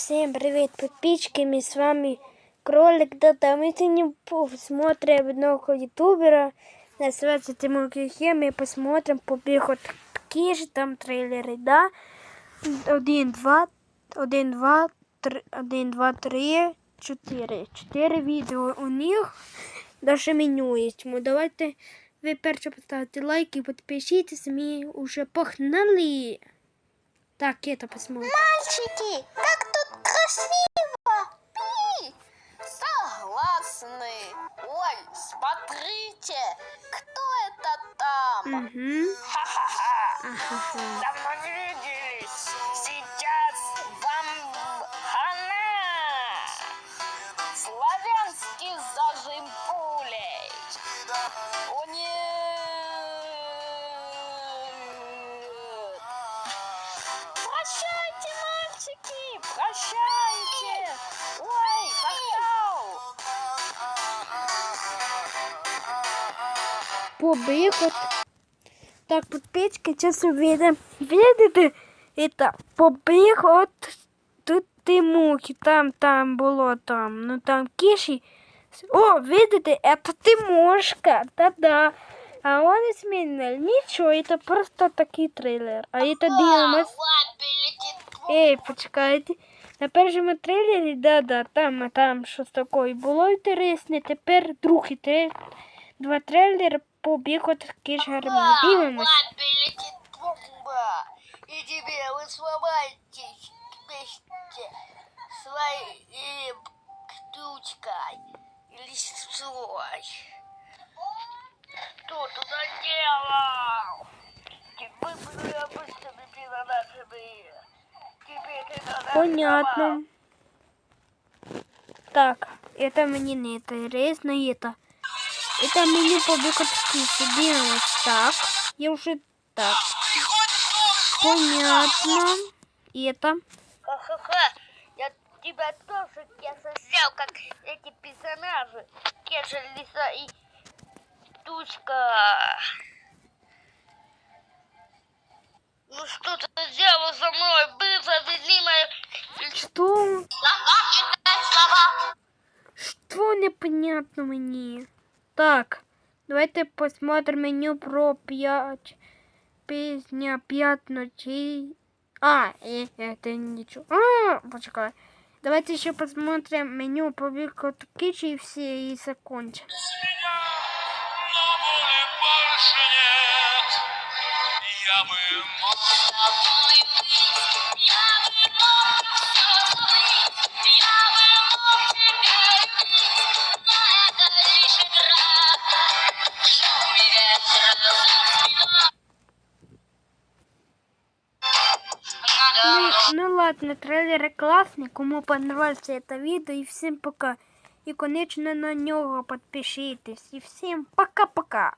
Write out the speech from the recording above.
Всем привет, подписчики, мы с вами Кролик Дата. Мы сегодня посмотрим одного ютубера, называется Тимур Кюхе. Мы посмотрим побег от Киши, там трейлеры, да? Один, два, один, два, три, один, два, три, чотири. Чотири відео у них. Даже меню є. Тому давайте ви перше поставите лайк і підпишитесь. Ми уже погнали. Так, это посмотрим. Мальчики, как кто это там? Угу. Ха-ха-ха. Ага. Давно не виделись. Сейчас вам хана. Славянский зажим пулей. О нет. Прощайте, мальчики, прощайте. Ой, побіг. От. Так, подписчики, сейчас увидим. Видите? Это побіг от тут Тимухи. Там, там було там. Ну там киші. О, видите, это Тимошка. Да-да. А он изменил. Ничего, это просто такий трейлер. А это дивимось. Лапи летит. Ей, почекайте. На першому трейлері, да-да, там, а там щось таке було інтересне. Тепер другий трейлер. Два трейлери побіг от кишгарами. Дивимось. Лапе летит бомба. И тебе вы сломаетесь вместе своей штучкой или сестрой. Кто туда делал? Быстро беги на нашими. Теперь надо Понятно. Так, это мне не интересно, это. Это меню от киши. Дивимось. Так, я уже так. Понятно. И это. Ха-ха-ха, я тебя тоже я взял, как эти персонажи. Кеша, Лиса и Тучка. Ну что ты сделала со мной? Быстро вези мою... Что? Что непонятно мне? Так, давайте посмотрим меню про пять. Песня пять ночей. А, э, это ничего. А, почекай. Давайте еще посмотрим меню по Кичи и все и закончим. Я бы Ну, ну ладно, трейлеры классные. Кому понравилось это видео и всем пока. И конечно на него подпишитесь. И всем пока-пока.